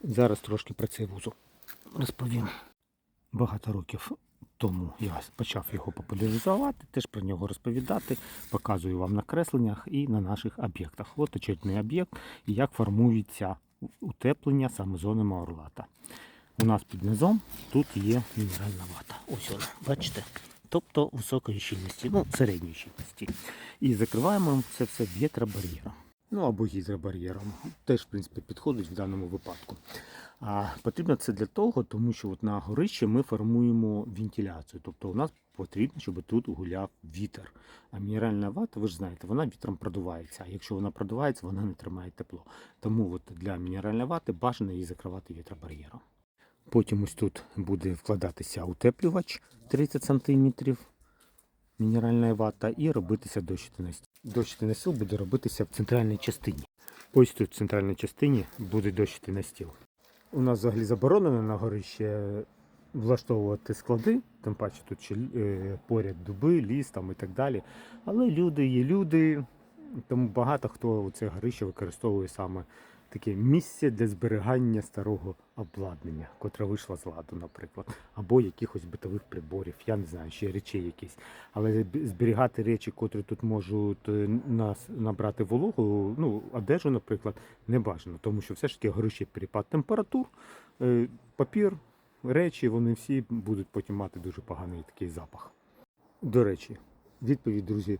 Зараз трошки про цей вузол розповім. Багато років тому я почав його популяризувати, теж про нього розповідати, показую вам на кресленнях і на наших об'єктах. От очередний об'єкт і як формується утеплення саме зони Маурлата. У нас під низом тут є мінеральна вата. Ось вона, бачите? Тобто високої щільності, ну середньої щільності. І закриваємо це все вітробар'єром. Ну або гідробар'єром. Теж, в принципі, підходить в даному випадку. А потрібно це для того, тому що от на горищі ми формуємо вентиляцію. Тобто у нас потрібно, щоб тут гуляв вітер. А мінеральна вата, ви ж знаєте, вона вітром продувається. А якщо вона продувається, вона не тримає тепло. Тому от для мінеральної вати бажано її закривати вітробар'єром. Потім ось тут буде вкладатися утеплювач 30 см мінеральна вата і робитися дощити Дощити на стіл буде робитися в центральній частині. Ось тут в центральній частині буде дощити на стіл. У нас взагалі заборонено на горище влаштовувати склади, тим паче тут ще е, поряд дуби, ліс там і так далі. Але люди є люди, тому багато хто це горище використовує саме таке місце для зберігання старого обладнання, котре вийшло з ладу, наприклад, або якихось битових приборів, я не знаю, ще речей якісь. Але зберігати речі, котрі тут можуть е, нас набрати вологу, ну, одежу, наприклад, не бажано, тому що все ж таки горище перепад температур, е, папір, речі, вони всі будуть потім мати дуже поганий такий запах. До речі, відповідь, друзі,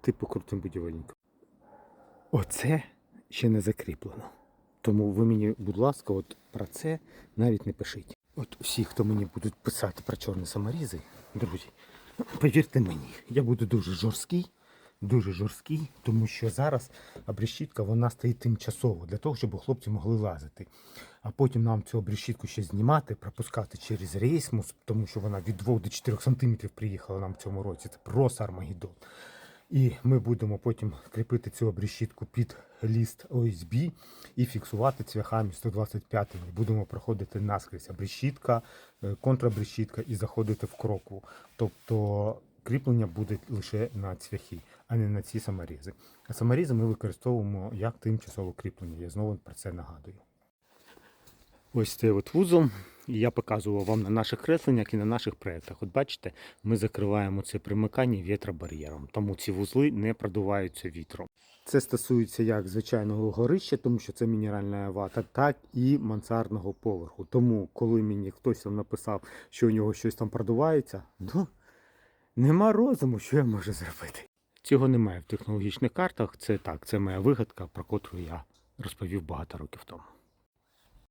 типу крутим будівельником. Оце ще не закріплено. Тому ви мені, будь ласка, от про це навіть не пишіть. От всі, хто мені будуть писати про чорні саморізи, друзі, повірте мені, я буду дуже жорсткий, дуже жорсткий, тому що зараз обрещітка вона стоїть тимчасово для того, щоб хлопці могли лазити. А потім нам цю обрещітку ще знімати, пропускати через рейсмус, тому що вона від 2 до 4 см приїхала нам в цьому році. Це просто Армагеддон. І ми будемо потім кріпити цю обрещітку під ліст ОСБ і фіксувати цвяхами 125 ми Будемо проходити наскрізь обрещітка, е, контрабрещітка і заходити в кроку. Тобто кріплення буде лише на цвяхи, а не на ці саморізи. А саморізи ми використовуємо як тимчасове кріплення. Я знову про це нагадую. Ось цей от вузол. І я показував вам на наших кресленнях і на наших проєктах. От бачите, ми закриваємо це примикання вітробар'єром, тому ці вузли не продуваються вітром. Це стосується як звичайного горища, тому що це мінеральна вата, так і мансардного поверху. Тому, коли мені хтось там написав, що у нього щось там продувається, ну нема розуму, що я можу зробити. Цього немає в технологічних картах. Це так, це моя вигадка, про котру я розповів багато років тому.